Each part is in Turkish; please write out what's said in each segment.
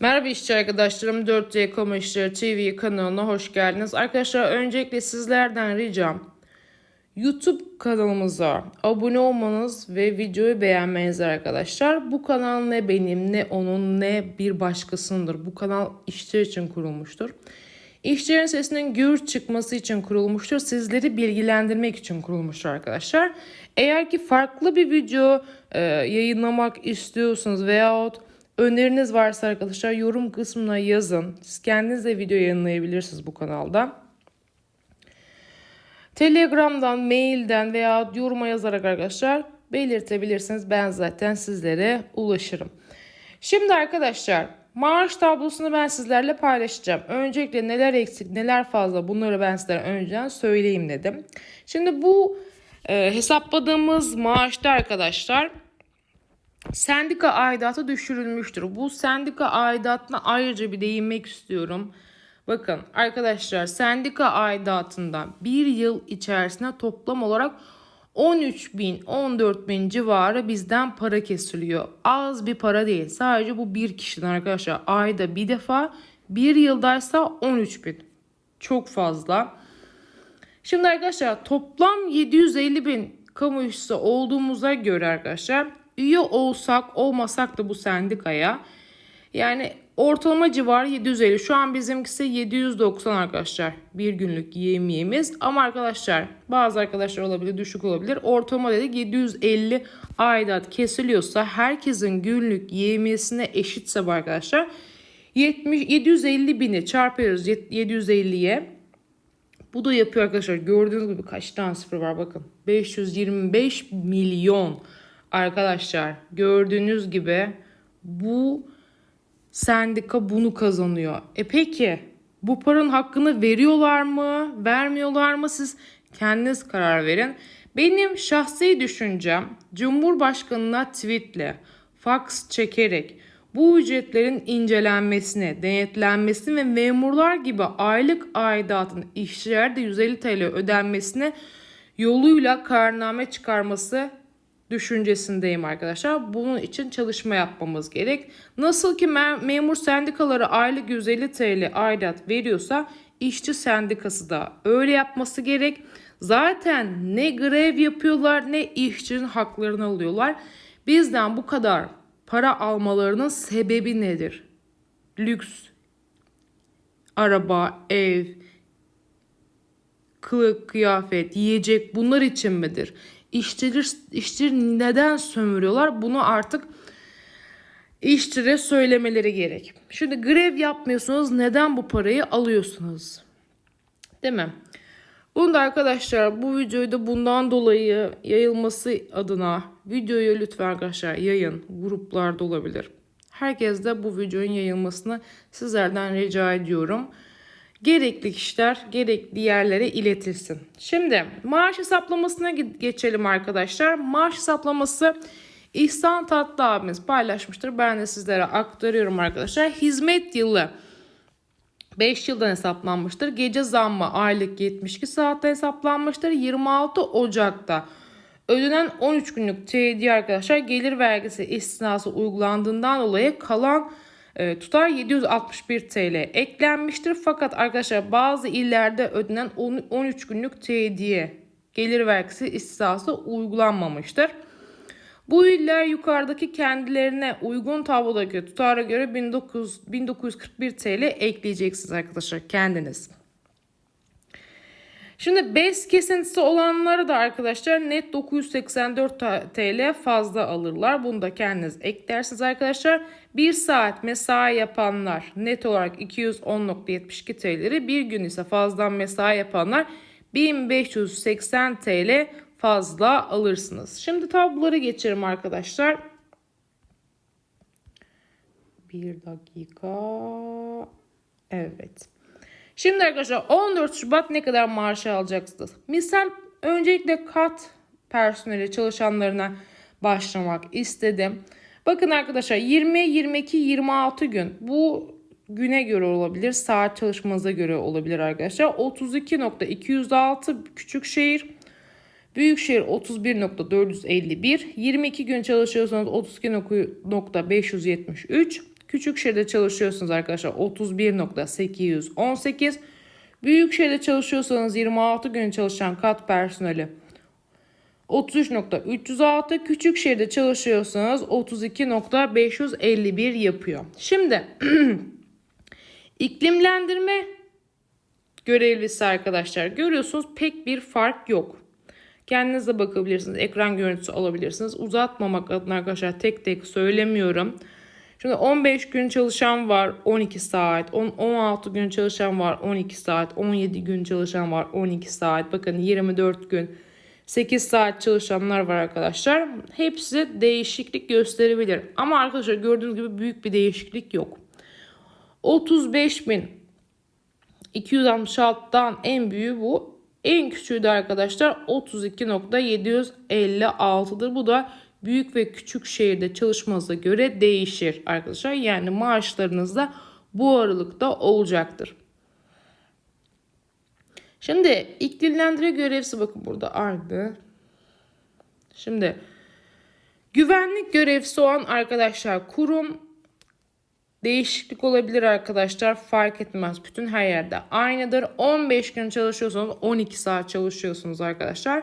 Merhaba işçi arkadaşlarım 4C Kamu İşleri TV kanalına hoş geldiniz. Arkadaşlar öncelikle sizlerden ricam YouTube kanalımıza abone olmanız ve videoyu beğenmeniz arkadaşlar. Bu kanal ne benim ne onun ne bir başkasındır. Bu kanal işçiler için kurulmuştur. İşçilerin sesinin gür çıkması için kurulmuştur. Sizleri bilgilendirmek için kurulmuştur arkadaşlar. Eğer ki farklı bir video e, yayınlamak istiyorsanız veyahut öneriniz varsa arkadaşlar yorum kısmına yazın. Siz kendiniz de video yayınlayabilirsiniz bu kanalda. Telegram'dan, mailden veya yoruma yazarak arkadaşlar belirtebilirsiniz. Ben zaten sizlere ulaşırım. Şimdi arkadaşlar maaş tablosunu ben sizlerle paylaşacağım. Öncelikle neler eksik, neler fazla bunları ben sizlere önceden söyleyeyim dedim. Şimdi bu e, hesapladığımız maaşta arkadaşlar sendika aidatı düşürülmüştür. Bu sendika aidatına ayrıca bir değinmek istiyorum. Bakın arkadaşlar sendika aidatından bir yıl içerisinde toplam olarak 13 bin 14 bin civarı bizden para kesiliyor. Az bir para değil. Sadece bu bir kişiden arkadaşlar ayda bir defa bir yıldaysa 13 bin. Çok fazla. Şimdi arkadaşlar toplam 750 bin kamu işçisi olduğumuza göre arkadaşlar üye olsak olmasak da bu sendikaya yani ortalama civarı 750. Şu an bizimkisi 790 arkadaşlar. Bir günlük yemiyemiz. Ama arkadaşlar bazı arkadaşlar olabilir düşük olabilir. Ortalama dedik 750 aidat kesiliyorsa herkesin günlük yemiyesine eşitse bu arkadaşlar 70, 750 bini çarpıyoruz 750'ye. Bu da yapıyor arkadaşlar. Gördüğünüz gibi kaç tane sıfır var bakın. 525 milyon arkadaşlar. Gördüğünüz gibi bu sendika bunu kazanıyor. E peki bu paranın hakkını veriyorlar mı, vermiyorlar mı siz kendiniz karar verin. Benim şahsi düşüncem Cumhurbaşkanına tweetle, fax çekerek bu ücretlerin incelenmesini, denetlenmesini ve memurlar gibi aylık aidatın işçilerde 150 TL ödenmesine yoluyla kararname çıkarması düşüncesindeyim arkadaşlar. Bunun için çalışma yapmamız gerek. Nasıl ki mem- memur sendikaları aylık 150 TL aidat veriyorsa işçi sendikası da öyle yapması gerek. Zaten ne grev yapıyorlar ne işçinin haklarını alıyorlar. Bizden bu kadar para almalarının sebebi nedir? Lüks, araba, ev, kılık, kıyafet, yiyecek bunlar için midir? İşçiler, işçileri neden sömürüyorlar? Bunu artık işçilere söylemeleri gerek. Şimdi grev yapmıyorsunuz neden bu parayı alıyorsunuz? Değil mi? Bunu da arkadaşlar bu videoyu da bundan dolayı yayılması adına videoyu lütfen arkadaşlar yayın. Gruplarda olabilir. Herkes de bu videonun yayılmasını sizlerden rica ediyorum gerekli kişiler gerekli yerlere iletilsin. Şimdi maaş hesaplamasına geçelim arkadaşlar. Maaş hesaplaması İhsan Tatlı abimiz paylaşmıştır. Ben de sizlere aktarıyorum arkadaşlar. Hizmet yılı 5 yıldan hesaplanmıştır. Gece zammı aylık 72 saatte hesaplanmıştır. 26 Ocak'ta ödenen 13 günlük tediye arkadaşlar gelir vergisi istinası uygulandığından dolayı kalan e, tutar 761 TL eklenmiştir. Fakat arkadaşlar bazı illerde ödenen 13 günlük tediye gelir vergisi istisası uygulanmamıştır. Bu iller yukarıdaki kendilerine uygun tablodaki tutara göre 19, 1941 TL ekleyeceksiniz arkadaşlar kendiniz. Şimdi BES kesintisi olanları da arkadaşlar net 984 TL fazla alırlar. Bunu da kendiniz eklersiniz arkadaşlar. 1 saat mesai yapanlar net olarak 210.72 TL'leri bir gün ise fazladan mesai yapanlar 1580 TL fazla alırsınız. Şimdi tabloları geçelim arkadaşlar. Bir dakika. Evet. Şimdi arkadaşlar 14 Şubat ne kadar maaş alacaksınız? Misal öncelikle kat personeli çalışanlarına başlamak istedim. Bakın arkadaşlar 20, 22, 26 gün bu güne göre olabilir. Saat çalışmanıza göre olabilir arkadaşlar. 32.206 küçük şehir. Büyükşehir 31.451. 22 gün çalışıyorsanız 32.573. Küçükşehir'de çalışıyorsunuz arkadaşlar 31.818. Büyükşehir'de çalışıyorsanız 26 gün çalışan kat personeli 33.306. Küçükşehir'de çalışıyorsanız 32.551 yapıyor. Şimdi iklimlendirme görevlisi arkadaşlar görüyorsunuz pek bir fark yok. Kendiniz de bakabilirsiniz. Ekran görüntüsü alabilirsiniz. Uzatmamak adına arkadaşlar tek tek söylemiyorum. Şimdi 15 gün çalışan var 12 saat. 10, 16 gün çalışan var 12 saat. 17 gün çalışan var 12 saat. Bakın 24 gün 8 saat çalışanlar var arkadaşlar. Hepsi değişiklik gösterebilir. Ama arkadaşlar gördüğünüz gibi büyük bir değişiklik yok. 35 bin 266'dan en büyüğü bu. En küçüğü de arkadaşlar 32.756'dır. Bu da büyük ve küçük şehirde çalışmanıza göre değişir arkadaşlar. Yani maaşlarınız da bu aralıkta olacaktır. Şimdi iklimlendire görevlisi bakın burada aynı. Şimdi güvenlik görevlisi olan arkadaşlar kurum değişiklik olabilir arkadaşlar fark etmez. Bütün her yerde aynıdır. 15 gün çalışıyorsanız 12 saat çalışıyorsunuz arkadaşlar.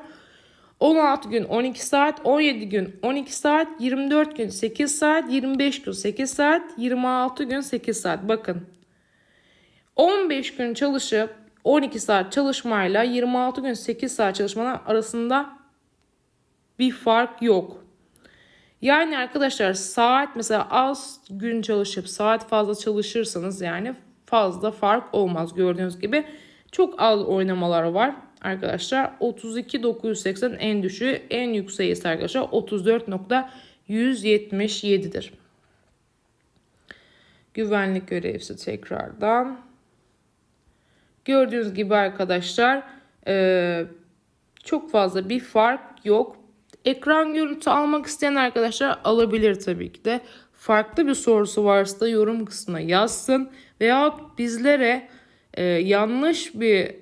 16 gün 12 saat, 17 gün 12 saat, 24 gün 8 saat, 25 gün 8 saat, 26 gün 8 saat. Bakın 15 gün çalışıp 12 saat çalışmayla 26 gün 8 saat çalışmanın arasında bir fark yok. Yani arkadaşlar saat mesela az gün çalışıp saat fazla çalışırsanız yani fazla fark olmaz gördüğünüz gibi. Çok az oynamalar var arkadaşlar. 32.980 en düşüğü en yükseği ise arkadaşlar 34.177'dir. Güvenlik görevlisi tekrardan. Gördüğünüz gibi arkadaşlar çok fazla bir fark yok. Ekran görüntü almak isteyen arkadaşlar alabilir tabii ki de. Farklı bir sorusu varsa da yorum kısmına yazsın. Veya bizlere e, yanlış bir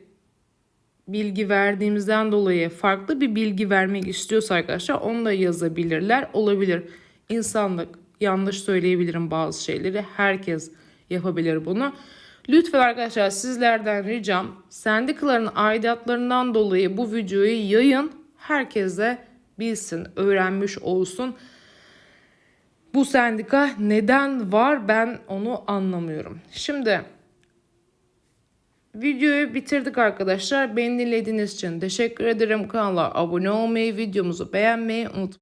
bilgi verdiğimizden dolayı farklı bir bilgi vermek istiyorsa arkadaşlar onu da yazabilirler. Olabilir. İnsanlık yanlış söyleyebilirim bazı şeyleri. Herkes yapabilir bunu. Lütfen arkadaşlar sizlerden ricam sendikaların aidatlarından dolayı bu videoyu yayın. Herkese bilsin, öğrenmiş olsun. Bu sendika neden var ben onu anlamıyorum. Şimdi videoyu bitirdik arkadaşlar. Beni dinlediğiniz için teşekkür ederim. Kanala abone olmayı, videomuzu beğenmeyi unutmayın.